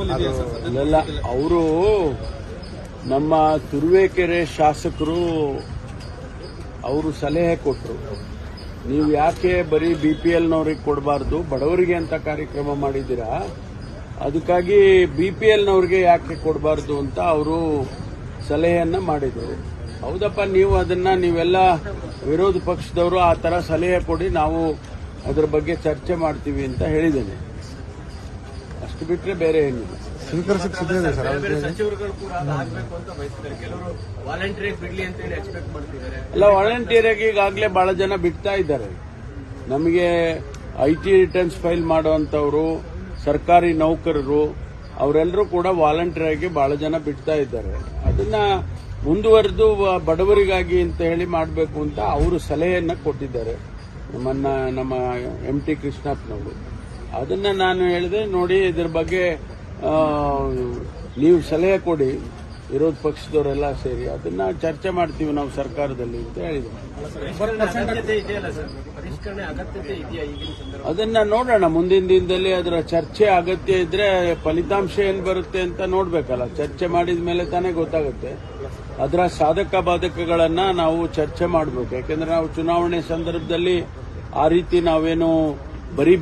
ಅಲ್ಲೆಲ್ಲ ಅವರು ನಮ್ಮ ತುರುವೇಕೆರೆ ಶಾಸಕರು ಅವರು ಸಲಹೆ ಕೊಟ್ಟರು ನೀವು ಯಾಕೆ ಬರೀ ಬಿ ಪಿ ಎಲ್ನವ್ರಿಗೆ ಕೊಡಬಾರ್ದು? ಬಡವರಿಗೆ ಅಂತ ಕಾರ್ಯಕ್ರಮ ಮಾಡಿದ್ದೀರಾ? ಅದಕ್ಕಾಗಿ ಬಿ ಪಿ ಎಲ್ನವ್ರಿಗೆ ಯಾಕೆ ಕೊಡಬಾರ್ದು ಅಂತ ಅವರು ಸಲಹೆಯನ್ನ ಮಾಡಿದರು. ಹೌದಪ್ಪ ನೀವು ಅದನ್ನ ನೀವೆಲ್ಲ ವಿರೋಧ ಪಕ್ಷದವರು ಆ ತರ ಸಲಹೆ ಕೊಡಿ ನಾವು ಅದರ ಬಗ್ಗೆ ಚರ್ಚೆ ಮಾಡ್ತೀವಿ ಅಂತ ಹೇಳಿದ್ದೇನೆ. ಅಷ್ಟು ಬಿಟ್ಟರೆ ಬೇರೆ ಏನಿಲ್ಲ. ಸ್ವೀಕರಿಸಕ್ಕೆ ಸಿದ್ಧ ಇದೆ ಸರ್ ಬೇರೆ ಬೇರೆ ಸಚಿವರುಗಳು ಕೂಡ ಆಗಬೇಕು ಅಂತ ಬಯಸ್ತಾರೆ. ಕೆಲವರು ವಾಲಂಟಿಯರ್ ಬಿಡ್ಲಿ ಅಂತ ಹೇಳಿ ಎಕ್ಸ್ಪೆಕ್ಟ್ ಮಾಡ್ತಿದ್ದಾರೆ. ಎಲ್ಲ ವಾಲಂಟಿಯರ್ ಆಗಿ ಈಗಾಗಲೇ ಬಹಳ ಜನ ಬಿಡ್ತಾ ಇದ್ದಾರೆ. ನಮಗೆ ಐ ಟಿ ರಿಟರ್ನ್ಸ್ ಫೈಲ್ ಮಾಡುವಂತವರು ಸರ್ಕಾರಿ ನೌಕರರು ಅವರೆಲ್ಲರೂ ಕೂಡ ವಾಲಂಟಿಯರ್ ಆಗಿ ಬಹಳ ಜನ ಬಿಡ್ತಾ ಇದ್ದಾರೆ. ಅದನ್ನ ಮುಂದುವರೆದು ಬಡವರಿಗಾಗಿ ಅಂತ ಹೇಳಿ ಮಾಡಬೇಕು ಅಂತ ಅವರು ಸಲಹೆಯನ್ನ ಕೊಟ್ಟಿದ್ದಾರೆ. ನಮ್ಮನ್ನ ನಮ್ಮ ಎಂ ಟಿ ಕೃಷ್ಣಪ್ಪನವರು. ಅದನ್ನ ನಾನು ಹೇಳಿದೆ, ನೋಡಿ ಇದ್ರ ಬಗ್ಗೆ ನೀವು ಸಲಹೆ ಕೊಡಿ, ವಿರೋಧ ಪಕ್ಷದವರೆಲ್ಲ ಸೇರಿ, ಅದನ್ನ ಚರ್ಚೆ ಮಾಡ್ತೀವಿ ನಾವು ಸರ್ಕಾರದಲ್ಲಿ ಅಂತ ಹೇಳಿದ್ರು ಅದನ್ನ ನೋಡೋಣ, ಮುಂದಿನ ದಿನದಲ್ಲಿ ಅದರ ಚರ್ಚೆ ಅಗತ್ಯ ಇದ್ರೆ ಫಲಿತಾಂಶ ಏನ್ ಬರುತ್ತೆ ಅಂತ ನೋಡ್ಬೇಕಲ್ಲ. ಚರ್ಚೆ ಮಾಡಿದ ಮೇಲೆ ತಾನೇ ಗೊತ್ತಾಗುತ್ತೆ. ಅದರ ಸಾಧಕ ಬಾಧಕಗಳನ್ನ ನಾವು ಚರ್ಚೆ ಮಾಡಬೇಕು. ಯಾಕೆಂದ್ರೆ ನಾವು ಚುನಾವಣೆ ಸಂದರ್ಭದಲ್ಲಿ ಆ ರೀತಿ ನಾವೇನು ಬರೀ